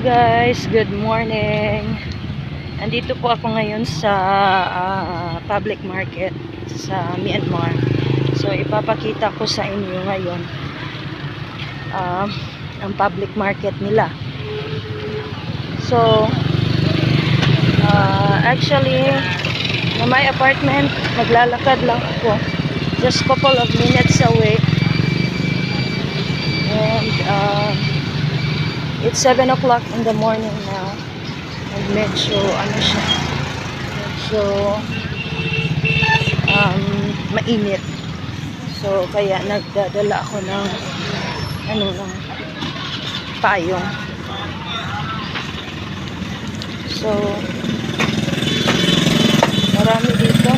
guys, good morning. Andito po ako ngayon sa ah, public market sa Myanmar. So ipapakita ko sa inyo ngayon ah, ang public market nila. So ah, actually na my apartment, maglalakad lang ako. Just couple of minutes away. And um, It's 7 o'clock in the morning now. And medyo, ano siya, medyo, um, mainit. So, kaya nagdadala ako ng, ano lang, payong. So, marami dito.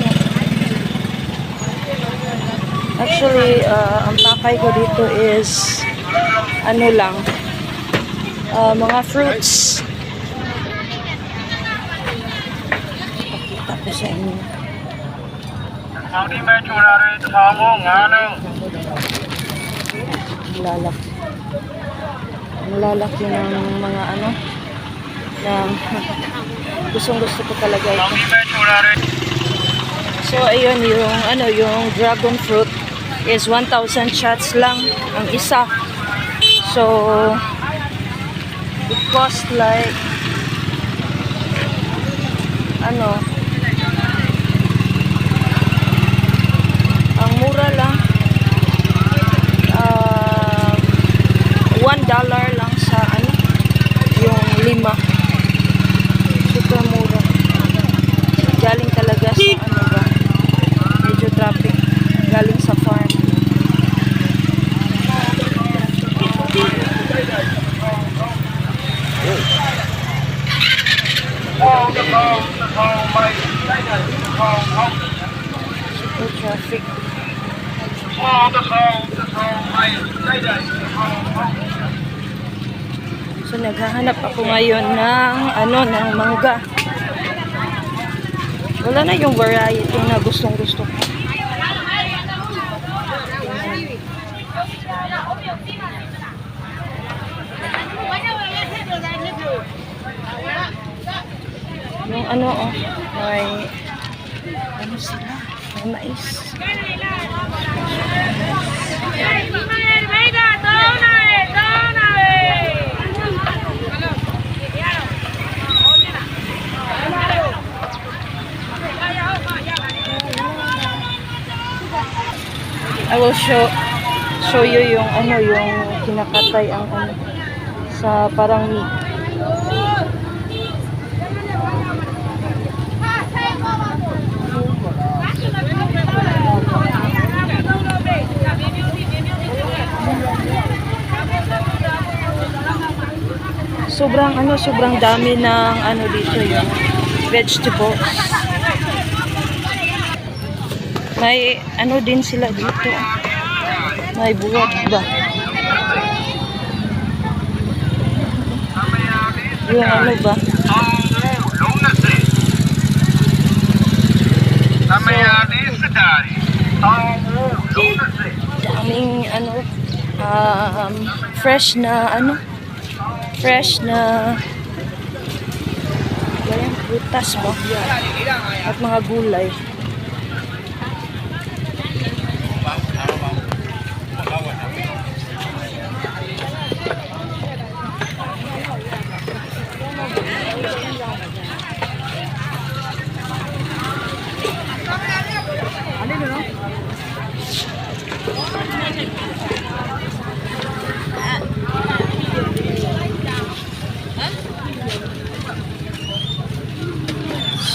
Actually, uh, ang pakay ko dito is, ano lang, uh, mga fruits. Pakita ko sa inyo. Saudi may chula rin sa mo, Ang ano. lalaki ng mga ano, ng gustong gusto ko talaga ito. So ayun yung ano yung dragon fruit is 1000 shots lang ang isa. So cost like, ano, ang mura lang, ah, one dollar lang sa, ano, yung lima. Super mura. Galing talaga sa, ano ba, medyo traffic galing sa farm. May traffic. So naghahanap ako ngayon ng ano ng mangga. Wala na yung variety na gustong gusto ko. Yung ano oh, may ano sila? May mais. I will show show you yung ano yung kinakatay ang ano sa parang meat. sobrang ano, sobrang dami ng ano dito yung vegetables. May ano din sila dito. May buwag ba? Yung ano ba? So, daming ano, um, fresh na ano, fresh na ganyan, prutas ba? At mga gulay.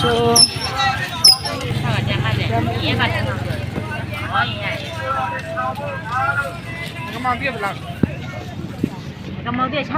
ဆိုကမောင်ပြပလားကမောင်ပြ6